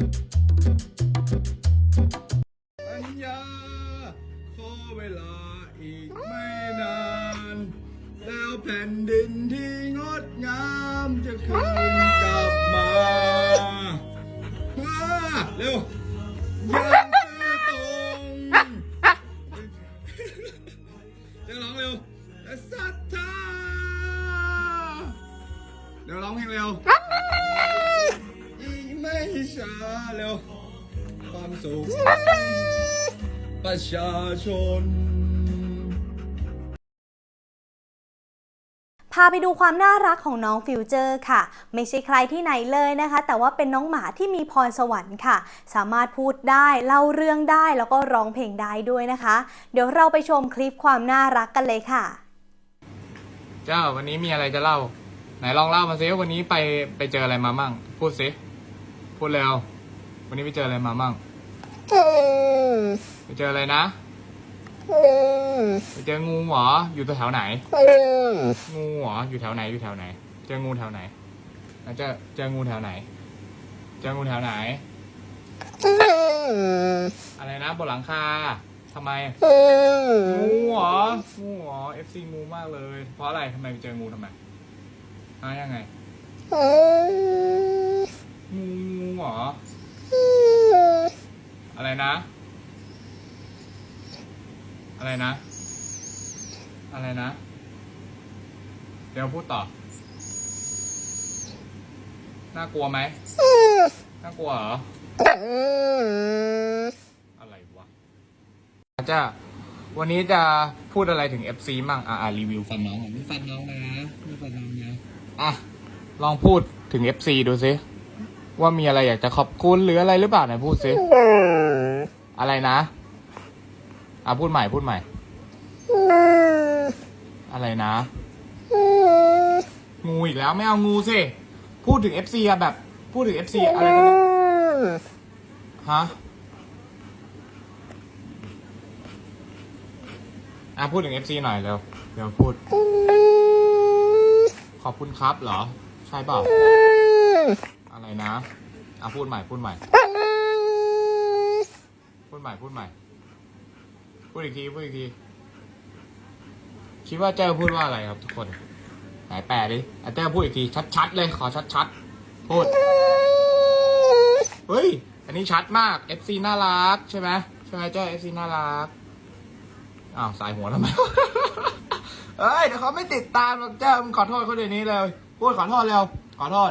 สัญญาขอเวลาอีกไม่นาน แล้วแผ่นดินที่งดงามจะคืนกลับมามาเร็วยังซื่อตรงจะร้องเร็วและศรัทธาเดี๋ยวร้องเพลงเร็ว ช้าเร็วความสุขประชาชน พาไปดูความน่ารักของน้องฟิวเจอร์ค่ะ ไม่ใช่ใครที่ไหนเลยนะคะ แต่ว่าเป็นน้องหมาที่มีพรสวรรค์ค่ะ สามารถพูดได้เล่าเรื่องได้แล้วก็ร้องเพลงได้ด้วยนะคะ เดี๋ยวเราไปชมคลิปความน่ารักกันเลยค่ะ เจ้าวันนี้มีอะไรจะเล่า ไหนลองเล่ามาซิว่าวันนี้ไปไปเจออะไรมามั่ง พูดสิ พูดเร็ววันนี้ไปเจออะไรมามั่งไปเจออะไรนะไปเจองูเหรอ อยู่แถวไหน งูเหรอ อยู่แถวไหน อยู่แถวไหน เจองูแถวไหนแล้วเจอเจองูแถวไหน เจองูแถวไหน อะไรนะบนหลังคาทำไม งูเหรอ งูเหรอ FC งูมากเลย เพราะอะไรทำไมไปเจองูทำไมฮะยังไงงูงูเหรอ อะไรนะ อะไรนะ อะไรนะ เดี๋ยวพูดต่อ น่ากลัวไหม น่ากลัวเหรอ อะไรวะจ้าวันนี้จะพูดอะไรถึง FC มั่ง อ่ารีวิวฟันน้องก่อนนี่ฟันน้องนะนี่ฟันน้องนะ อะ ลองพูดถึง FC ดูสิ ว่ามีอะไรอยากจะขอบคุณหรืออะไรหรือเปล่าไหนพูดสิอะไรนะอะพูดใหม่พูดใหม่ อะไรนะงูอีกแล้วไม่เอางูสิพูดถึง FC อะแบบ พูดถึง FC อะไรนะฮะอะพูดถึง FC หน่อยเร็วเดี๋ยวพูด ขอบคุณครับเหรอ ใช่เปล่าอะไรนะ อะพูดใหม่พูดใหม่พูดใหม่พูดใหม่ พูดอีกทีพูดอีกที คิดว่าเจ้าพูดว่าอะไรครับทุกคนไหนแปลดิอะเจ้าพูดอีกทีชัดๆเลยขอชัดๆพูดเฮ้ยอันนี้ชัดมาก FC น่ารักใช่ไหมใช่ไหมเจ้า FC น่ารักอ้าวสายหัวทำไมเอ้ยเดี๋ยวเขาไม่ติดตามหรอกเจ้ามึงขอโทษเขาเดี๋ยวนี้เลยพูดขอโทษเร็วขอโทษ